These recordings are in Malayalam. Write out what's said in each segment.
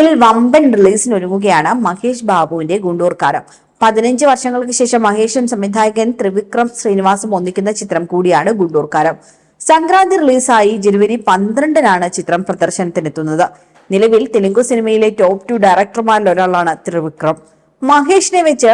തെലുങ്കിൽ വമ്പൻ റിലീസിന് ഒരുങ്ങുകയാണ് മഹേഷ് ബാബുവിന്റെ ഗുണ്ടൂർക്കാരം. പതിനഞ്ച് വർഷങ്ങൾക്ക് ശേഷം മഹേഷും സംവിധായകൻ ത്രിവിക്രം ശ്രീനിവാസും ഒന്നിക്കുന്ന ചിത്രം കൂടിയാണ് ഗുണ്ടൂർക്കാരം. സംക്രാന്തി റിലീസായി ജനുവരി പന്ത്രണ്ടിനാണ് ചിത്രം പ്രദർശനത്തിനെത്തുന്നത്. നിലവിൽ തെലുങ്കു സിനിമയിലെ ടോപ്പ് ടു ഡയറക്ടർമാരിൽ ഒരാളാണ് ത്രിവിക്രം. മഹേഷിനെ വെച്ച്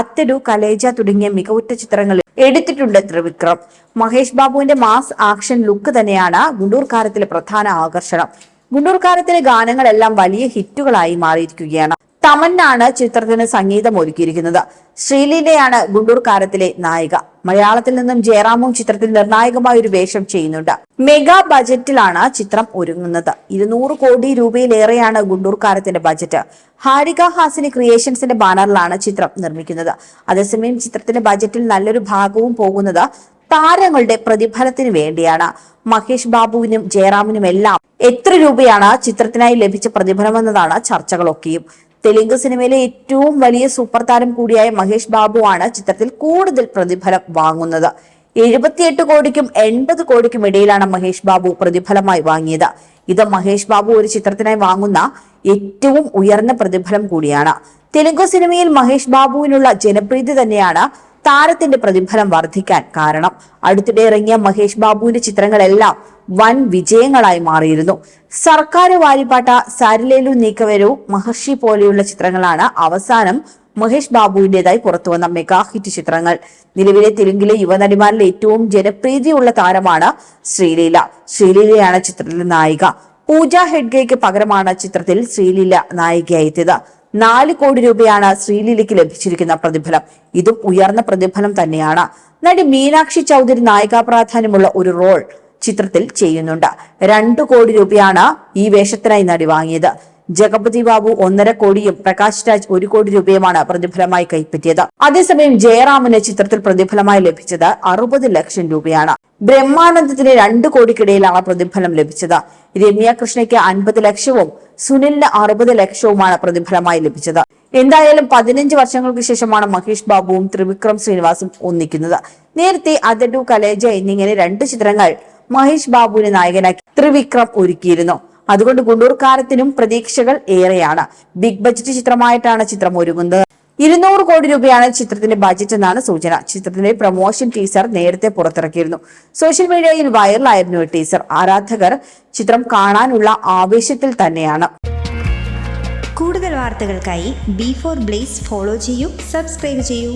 അത്തരു കലേജ തുടങ്ങിയ മികവുറ്റ ചിത്രങ്ങളിൽ എടുത്തിട്ടുണ്ട് ത്രിവിക്രം. മഹേഷ് ബാബുവിന്റെ മാസ് ആക്ഷൻ ലുക്ക് തന്നെയാണ് ഗുണ്ടൂർക്കാരത്തിലെ പ്രധാന ആകർഷണം. ഗുണ്ടൂർക്കാരത്തിലെ ഗാനങ്ങളെല്ലാം വലിയ ഹിറ്റുകളായി മാറിയിരിക്കുകയാണ്. തമന്നാണ് ചിത്രത്തിന് സംഗീതം ഒരുക്കിയിരിക്കുന്നത്. ശ്രീലീലയാണ് ഗുണ്ടൂർക്കാരത്തിലെ നായിക. മലയാളത്തിൽ നിന്നും ജയറാമും ചിത്രത്തിൽ നിർണായകമായ ഒരു വേഷം ചെയ്യുന്നുണ്ട്. മെഗാ ബജറ്റിലാണ് ചിത്രം ഒരുങ്ങുന്നത്. ഇരുന്നൂറ് കോടി രൂപയിലേറെയാണ് ഗുണ്ടൂർക്കാരത്തിന്റെ ബജറ്റ്. ഹാരിക ഹാസിനി ക്രിയേഷൻസിന്റെ ബാനറിലാണ് ചിത്രം നിർമ്മിക്കുന്നത്. അതേസമയം ചിത്രത്തിന്റെ ബജറ്റിൽ നല്ലൊരു ഭാഗവും പോകുന്നത് താരങ്ങളുടെ പ്രതിഫലത്തിന് വേണ്ടിയാണ്. മഹേഷ് ബാബുവിനും ജയറാമിനും എല്ലാം എത്ര രൂപയാണ് ആ ചിത്രത്തിനായി ലഭിച്ച പ്രതിഫലമെന്നതാണ് ചർച്ചകളൊക്കെയും. തെലുങ്ക് സിനിമയിലെ ഏറ്റവും വലിയ സൂപ്പർ താരം കൂടിയായ മഹേഷ് ബാബു ആണ് ചിത്രത്തിൽ കൂടുതൽ പ്രതിഫലം വാങ്ങുന്നത്. എഴുപത്തിയെട്ട് കോടിക്കും എൺപത് കോടിക്കും ഇടയിലാണ് മഹേഷ് ബാബു പ്രതിഫലമായി വാങ്ങിയത്. ഇത് മഹേഷ് ബാബു ഒരു ചിത്രത്തിനായി വാങ്ങുന്ന ഏറ്റവും ഉയർന്ന പ്രതിഫലം കൂടിയാണ്. തെലുങ്ക് സിനിമയിൽ മഹേഷ് ബാബുവിനുള്ള ജനപ്രീതി തന്നെയാണ് താരത്തിന്റെ പ്രതിഫലം വർദ്ധിക്കാൻ കാരണം. അടുത്തിടെ ഇറങ്ങിയ മഹേഷ് ബാബുവിന്റെ ചിത്രങ്ങളെല്ലാം വൻ വിജയങ്ങളായി മാറിയിരുന്നു. സർക്കാർ വാരിപ്പാട്ട സാരിലേലു നീക്കവരു മഹർഷി പോലെയുള്ള ചിത്രങ്ങളാണ് അവസാനം മഹേഷ് ബാബുവിന്റേതായി പുറത്തുവന്ന മെഗാ ഹിറ്റ് ചിത്രങ്ങൾ. നിലവിലെ തെലുങ്കിലെ യുവനടിമാരിൽ ഏറ്റവും ജനപ്രീതിയുള്ള താരമാണ് ശ്രീലീല. ശ്രീലീലയാണ് ചിത്രത്തിലെ നായിക. പൂജ ഹെഡ്ഗേക്ക് പകരമാണ് ചിത്രത്തിൽ ശ്രീലീല നായികയായി എത്തിയത് നാല് കോടി രൂപയാണ് ശ്രീലീലയ്ക്ക് ലഭിച്ചിരിക്കുന്ന പ്രതിഫലം. ഇതും ഉയർന്ന പ്രതിഫലം തന്നെയാണ്. നടി മീനാക്ഷി ചൗധരി നായികാ പ്രാധാന്യമുള്ള ഒരു റോൾ ചിത്രത്തിൽ ചെയ്യുന്നുണ്ട്. രണ്ടു കോടി രൂപയാണ് ഈ വേഷത്തിനായി നടി വാങ്ങിയത്. ജഗപതി ബാബു ഒന്നര കോടിയും പ്രകാശ് രാജ് ഒരു കോടി രൂപയുമാണ് പ്രതിഫലമായി കൈപ്പറ്റിയത്. അതേസമയം ജയറാമിന് ചിത്രത്തിൽ പ്രതിഫലമായി ലഭിച്ചത് അറുപത് ലക്ഷം രൂപയാണ്. ബ്രഹ്മാനന്ദത്തിന് രണ്ട് കോടിക്കിടയിലാണ് പ്രതിഫലം ലഭിച്ചത്. രമ്യ കൃഷ്ണയ്ക്ക് അൻപത് ലക്ഷവും സുനിലിന് അറുപത് ലക്ഷവുമാണ് പ്രതിഫലമായി ലഭിച്ചത്. എന്തായാലും പതിനഞ്ച് വർഷങ്ങൾക്ക് ശേഷമാണ് മഹേഷ് ബാബുവും ത്രിവിക്രം ശ്രീനിവാസും ഒന്നിക്കുന്നത്. നേരത്തെ അതഡു കലേജ എന്നിങ്ങനെ രണ്ട് ചിത്രങ്ങൾ മഹേഷ് ബാബുവിനെ നായകനാക്കി ത്രിവിക്രം ഒരുക്കിയിരുന്നു. അതുകൊണ്ട് ഗുണ്ടൂർക്കാരത്തിനും പ്രതീക്ഷകൾ ഏറെയാണ്. ബിഗ് ബജറ്റ് ചിത്രമായിട്ടാണ് ചിത്രം ഒരുങ്ങുന്നത്. ഇരുന്നൂറ് കോടി രൂപയാണ് ചിത്രത്തിന്റെ ബജറ്റ് എന്നാണ് സൂചന. ചിത്രത്തിന്റെ പ്രൊമോഷൻ ടീസർ നേരത്തെ പുറത്തിറക്കിയിരുന്നു. സോഷ്യൽ മീഡിയയിൽ വൈറലായിരുന്നു ടീസർ ആരാധകർ ചിത്രം കാണാനുള്ള ആവേശത്തിൽ തന്നെയാണ്. കൂടുതൽ വാർത്തകൾക്കായി ബി ഫോർ ബ്ലേസ് ഫോളോ ചെയ്യൂ സബ്സ്ക്രൈബ് ചെയ്യൂ.